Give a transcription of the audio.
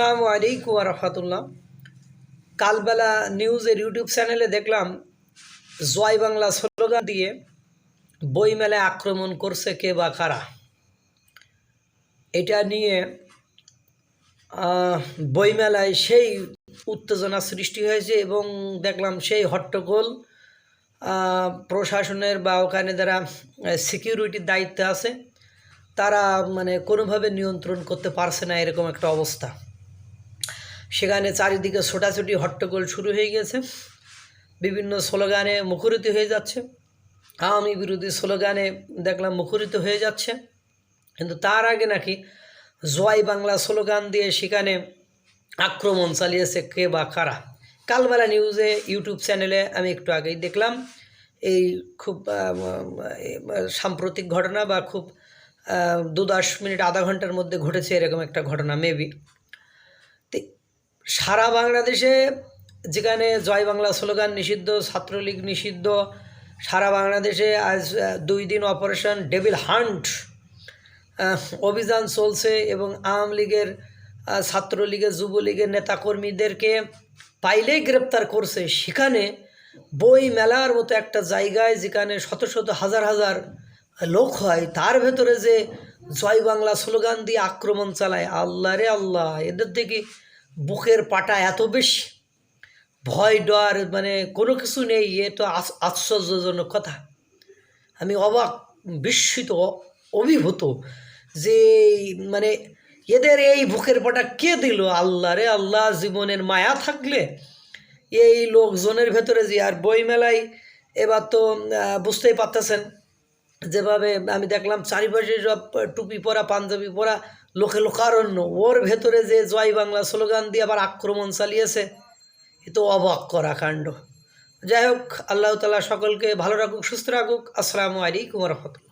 আসসালামু আলাইকুম রহমতুল্লাহ। কালবেলা নিউজের ইউটিউব চ্যানেলে দেখলাম জয় বাংলা স্লোগান দিয়ে বইমেলায় আক্রমণ করছে কে বা কারা। এটা নিয়ে বইমেলায় সেই উত্তেজনা সৃষ্টি হয়েছে এবং দেখলাম সেই হট্টগোল প্রশাসনের বা ওখানে যারা সিকিউরিটির দায়িত্বে আছে, তারা মানে কোনোভাবে নিয়ন্ত্রণ করতে পারছে না এরকম একটা অবস্থা। সেখানে চারিদিকে ছোটাছুটি, হট্টগোল শুরু হয়ে গেছে। বিভিন্ন স্লোগানে মুখরিত হয়ে যাচ্ছে। আওয়ামী বিরোধী স্লোগানে দেখলাম মুখরিত হয়ে যাচ্ছে। কিন্তু তার আগে নাকি জয় বাংলা স্লোগান দিয়ে সেখানে আক্রমণ চালিয়েছে কে বা কারা। কালবেলা নিউজে ইউটিউব চ্যানেলে আমি একটু আগেই দেখলাম এই খুব সাম্প্রতিক ঘটনা বা খুব দু দশ মিনিট, আধা ঘণ্টার মধ্যে ঘটেছে এরকম একটা ঘটনা মেবি সারা বাংলাদেশে যেখানে জয় বাংলা স্লোগান নিষিদ্ধ, ছাত্রলীগ নিষিদ্ধ, সারা বাংলাদেশে আজ দুই দিন অপারেশন ডেভিল হান্ট অভিযান চলছে এবং আওয়ামী লীগের ছাত্রলীগের, যুবলীগের নেতাকর্মীদেরকে পাইলেই গ্রেপ্তার করছে। সেখানে বই মেলার মতো একটা জায়গায় যেখানে শত শত হাজার হাজার লোক হয়, তার ভেতরে যে জয় বাংলা স্লোগান দিয়ে আক্রমণ চালায়, আল্লাহ রে আল্লাহ, এদের থেকে বুকের পাটা এত বেশি। ভয় ডর মানে কোনো কিছু নেই, এ তো আশ্চর্যজনক কথা। আমি অবাক, বিস্মিত অভিভূত যে মানে এদের এই বুকের পাটা কে দিল আল্লাহ রে? আল্লাহ জীবনের মায়া থাকলে এই লোকজনের ভেতরে যে আর বইমেলায় এবার তো বুঝতেই পারতেছেন যেভাবে আমি দেখলাম চারিপাশে সব টুপি পরা, পাঞ্জাবি পরা, লোকে লোকারণ্য। ওর ভেতরে যে জয় বাংলা স্লোগান দিয়ে আবার আক্রমণ চালিয়েছে, এ তো অবাক করা কাণ্ড। যাই হোক, আল্লাহ তালা সকলকে ভালো রাখুক, সুস্থ রাখুক। আসসালামু আলাইকুম রহমতুল্লাহ।